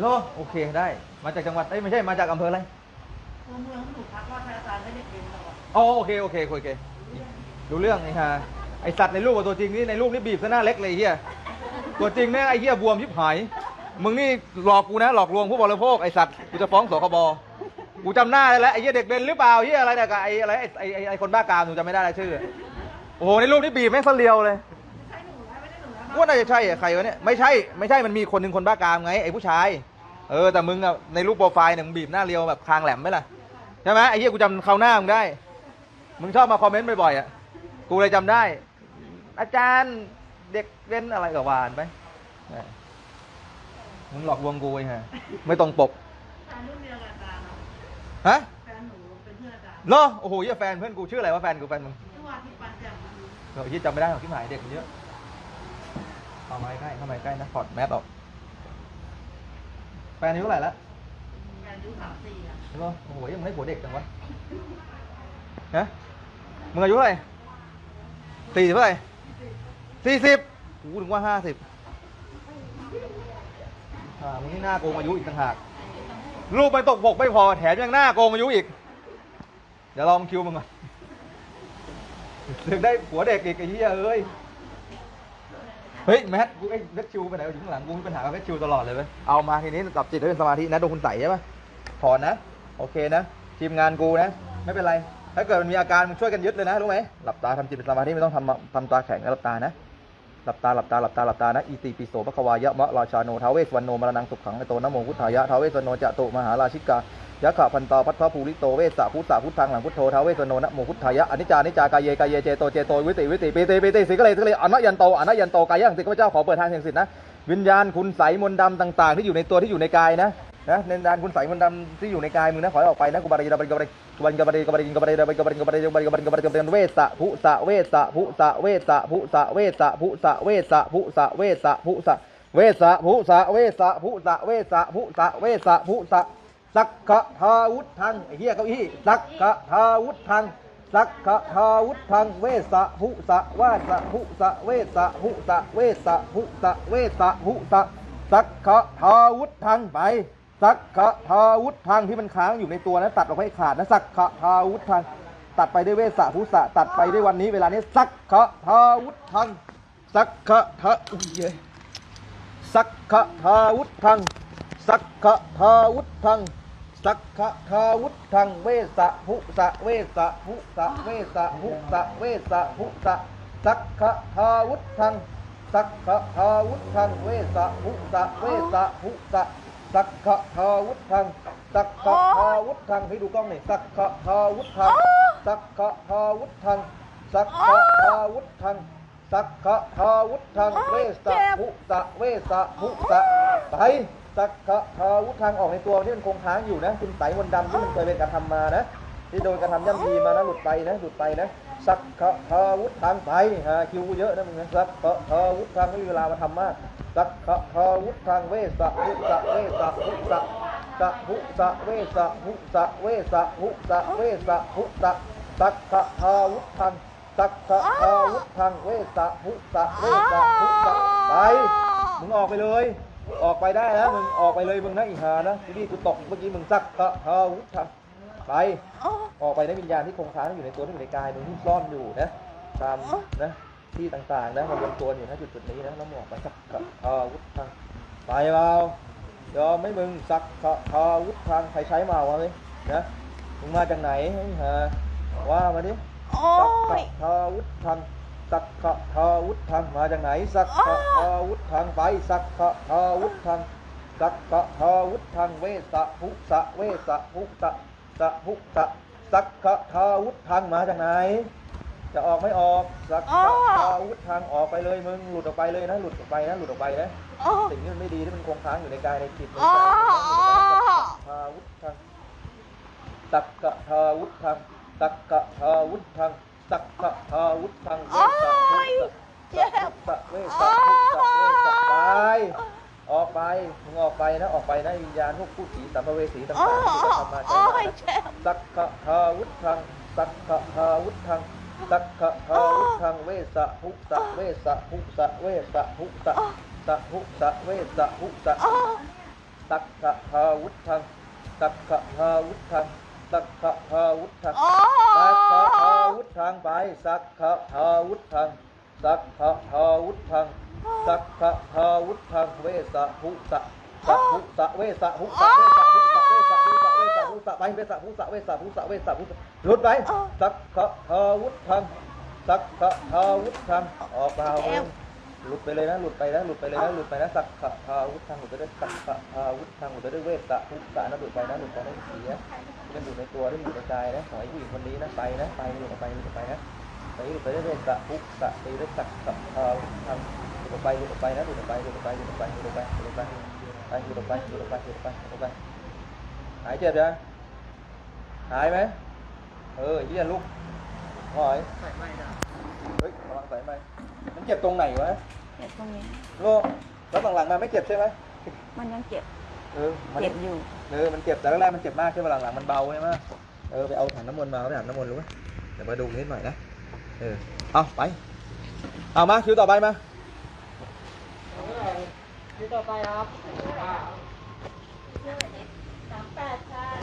โลโอเคได้ มาจากจังหวัดเอ้ยไม่ใช่มาจากอำเภออะไรตัวเมืองหนูพักว่าพระอาจารย์ไม่ได้เป็นหรอกอ๋อโอเคโอเคโอเคดูเรื่องไอ้ฮะไอสัตว์ในรูปกับตัวจริงนี่ในรูปนี่บีบซะหน้าเล็กเลยไอ้เฮียตัวจริงเนี่ยไอ้เฮียบวมชิบหายมึงนี่หลอกกูนะหลอกลวงผู้บริโภคไอสัตว์กูจะฟ้องสคบกูจำหน้าได้แล้วไอ้เฮียเด็กเบนหรือเปล่าเฮียอะไรเนี่ยกับไอ้อะไรไอ้ไอ้ไอ้ไอ้คนบ้ากามหนูจำไม่ได้แล้วชื่อ โอ้โหในรูปนี่บีบแม่งเสลียวเลย ว่าน่าจะใช่อะใครวะเนี่ยไม่ใช่ไม่ใช่มันมีคนหนึ่งคนบ้ากามไงไอ้ผู้ชาย เออแต่มึงอะในรูปโปรไฟล์เนี่ยมึงบีบหน้าเรียวแบบคางแหลมไหมล่ะใช่ไหมไอ้เหี้ยกูจำเขาหน้ามึงได้ มึงชอบมาคอมเมนต์บ่อยๆอะกูเลยจำได้ อาจารย์เด็กเว้นอะไรกับวานไปเออมึงหลอกลวงกูไอ้ฮะไม่ตรงปกแฟนรุ่นเดียวกับอาจารย์เนาะฮะแฟนหนูเป็นเพื่อนอาจารย์เหรอโอ้โหเหี้ยแฟนเพื่อนกูชื่ออะไรวะแฟนกูแฟนมึงเมื่อวานที่ปันแจ่มมาดูเออเหี้ยจำไม่ได้หรอกที่หมายเด็กมันเยอะ เข้ามาใกล้เข้ามาใกล้นะถอดแมสออกแฟนอายุเท่าไหร่ละแฟนอายุสามสี่อะเห็นปะโอ้โหยังไม่ได้ผัวเด็กจังวะฮะมึงอายุเท่าไหร่สี่สิบเท่าไหร่สี่สิบกูถึงว่าห้าสิบอ่ามึงนี่หน้าโกงอายุอีกต่างหากรูปมันตกปกไม่พอแถมยังหน้าโกงอายุอีก เดี๋ยวลองคิวมึงก่อนถึงได้ผัวเด็กอีกไอ้เหี้ยเอ้ย เฮ้ยแมทกูไอ้เวชชิวไปไหนวะอยู่ข้างหลังกูมีปัญหากับเวชชิวตลอดเลยเว้ยเอามาทีนี้กลับจิตให้เป็นสมาธินะดูคุณใส่ใช่ปะถอนนะ โอเคนะ ทีมงานกูนะ ไม่เป็นไร ถ้าเกิดมันมีอาการมึงช่วยกันยึดเลยนะรู้ไหมหลับตาทำจิตเป็นสมาธิไม่ต้องทำทำตาแข็งนะหลับตานะหลับตาหลับตาหลับตาหลับตานะอีติปิโสปะควายะมะราชาโนทาวเวสวรรณโนมรณังสุขขังไอโตนะโมพุทธายะทาวเวสวรรณโนจะตุมหาราชิกา ยะขะพันตาพัทธภูริโตเวสสะพุทธะพุทธังหลังพุทโธท้าวเวสรรณโนนะโมพุทธายะอนิจจานิจจากายเยกายเยเจโตเจโตวิติวิติปิติปิติสิกะเลสิกะเลอนัยันโตอนัยันโตกายะหังสิข้าพเจ้าขอเปิดทางเสียงสิทธินะวิญญาณคุณใสมนต์ดำต่าง ๆ ที่อยู่ในตัวที่อยู่ในกายนะนะในดานคุณใสมนต์ดำที่อยู่ในกายมึงนะขอให้ออกไปนะกุบารีกบารีกบารีกบารีกบารีกบารีกบารีกบารีกบารีกบารีกบารีกบารีกบารีกบารีเวสะภุสะเวสะภุสะเวสะภุสะเวสะภุสะเวสะภุสะเวสะภุสะเวสะภุสะเวสะภุสะเวสะภุสะเวสะภุสะ สักขะทาวุธังไอ้เหี้ยเก้าอี้สักขะทาวุธังสักขะทาวุธังเวสะภุสะวาสะภุสะเวสะภุสะเวสะภุสะเวสะภุสะสักขะทาวุธังไปสักขะทาวุธังที่มันค้างอยู่ในตัวนะตัดออกให้ขาดนะสักขะทาวุธังตัดไปด้วยเวสะภุสะตัดไปด้วยวันนี้เวลานี้สักขะทาวุธังสักขะทาอุ้ยเยสักขะทาวุธังสักขะทาวุธัง สักขะทาวุธังเวสะภุสะเวสะภุสะเวสะภุสะเวสะภุสะสักขะทาวุธังสักขะทาวุธังเวสะภุสะเวสะภุสะสักขะทาวุธังสักขะทาวุธังให้ดูกล้องหน่อยสักขะทาวุธังสักขะทาวุธังสักขะทาวุธังสักขะทาวุธังเวสะภุสะเวสะภุสะไป สักขะทาวุธังออกในตัวที่มันคงค้างอยู่นะ คุณไสมนต์ดำที่มันเคยเป็นการทำมานะ ที่โดนกระทำย่ำยีมานะหลุดไปนะหลุดไปนะสักขะทาวุธังไปหาคิวเยอะนะมึงนะสักขะทาวุธังไม่มีเวลามาทำมากสักขะทาวุธังเวสะภุสะเวสะภุสะสะภุสะเวสะภุสะเวสะภุสะเวสะภุสะสักขะทาวุธังสักขะทาวุธังเวสะภุสะเวสะภุสะไปมึงออกไปเลย ออกไปได้แล้วมึงออกไปเลยมึงนะอีหานะทีนี้กูตกเมื่อกี้มึงสักขะทาวุธังไปออกไปในวิญญาณที่คงค้างอยู่ในตัวที่อยู่ในกายมึงที่ซ่อนอยู่นะตามนะที่ต่างๆนะมารวมตัวอยู่นะจุดๆนี้นะแล้วมึงออกไปสักขะทาวุธังไปเปล่ายอมไหม่มึงสักขะทาวุธังใครใช้มาวะเฮ้ยนะมึงมาจากไหนไอ้ห่าว่ามาดิโอ้สักขะยทาวุธัง สักขะทาวุธังมาจากไหน สักขะทาวุธังไป สักขะทาวุธังสักขะทาวุธังเวสะภุสะเวสะภุสะสะภุสะสักขะทาวุธังมาจากไหน จะออกไม่ออกสักขะทาวุธังออกไปเลยมึงหลุดออกไปเลยนะหลุดออกไปนะหลุดออกไปนะโอ้สิ่งที่มันไม่ดีที่มันคงค้างอยู่ในกายในจิตในอ๋อใจทาวุธังสักกะทาวุธังสักกะทาวุธัง สักกะทาวุธังเวโอ้สะภุยสะเจ็บสักเวสะภุสะเวสะไปออกไปมึงออกไปนะออกไปนะวิญญาณพวกผู้ผีสัมภเวสีต่างๆที่จะทำมาใช้โอ้มายนะเจ็บสักขะทาวุธังสักขะทาวุธังสักขะทาวุธังเวสะภุสะเวสะภุสะเวสะภุสะสะภุสะเวสะภุสะโอ้สสักขะทาวุธังสักขะทาวุธังสักขะทาวุธัง โอ้ สักขะทาวุธัง ไปสักขะทาวุธังสักขะทาวุธังสักขะทาวุธังเวสะภุสะสะภุสะเวสะภุสะเวสะภุสะเวสะภุสะเวสะภุสะไปเวสะภุสะเวสะภุสะเวสะภุสะหลุดไปสักขะทาวุธังสักขะทาวุธังออกมาเอา หลุดไปเลยนะหลุดไปนะหลุดไปเลยนะหลุดไปนะสักขะทาวุธทางหลุดไปด้วยสักขะทาวุธทางหลุดไปด้วยเวสสะทุกสะนะหลุดไปนะหลุดไปนะเสียมันอยู่ในตัวด้วยอยู่ในกายนะขอให้ผู้หญิงคนนี้นะไปนะไปหลุดไปหลุดไปนะไปหลุดไปด้วยเวสสะทุกสะไปด้วยสักขะทาวุธทางหลุดไปหลุดไปนะหลุดไปหลุดไปหลุดไปหลุดไปหลุดไปไปหลุดไปหลุดไปหลุดไปหลุดไปหายเจ็บยังหายไหมเออเฮียลุกหอยใส่ไม่ได้เฮ้ยระวังใสายไหมมัน เจ็บตรงไหนวะเจ็บตรงนี้โลแล้วหลังๆมาไม่เจ็บใช่ไหมมันยังเจ็บเออมันเจ็บอยู่เออมันเจ็บแต่แรกๆมันเจ็บมากใช่ไหมหลังๆมันเบาใช่ไหมเออไปเอาถังน้ำมนต์มาเอาไปอาบน้ำมนต์รู้ไหมเดี๋ยวมาดูนิดหน่อยนะเออเอาไปเอามาคิวต่อไปมาที่ต่อไปครับสามแปดค่ะ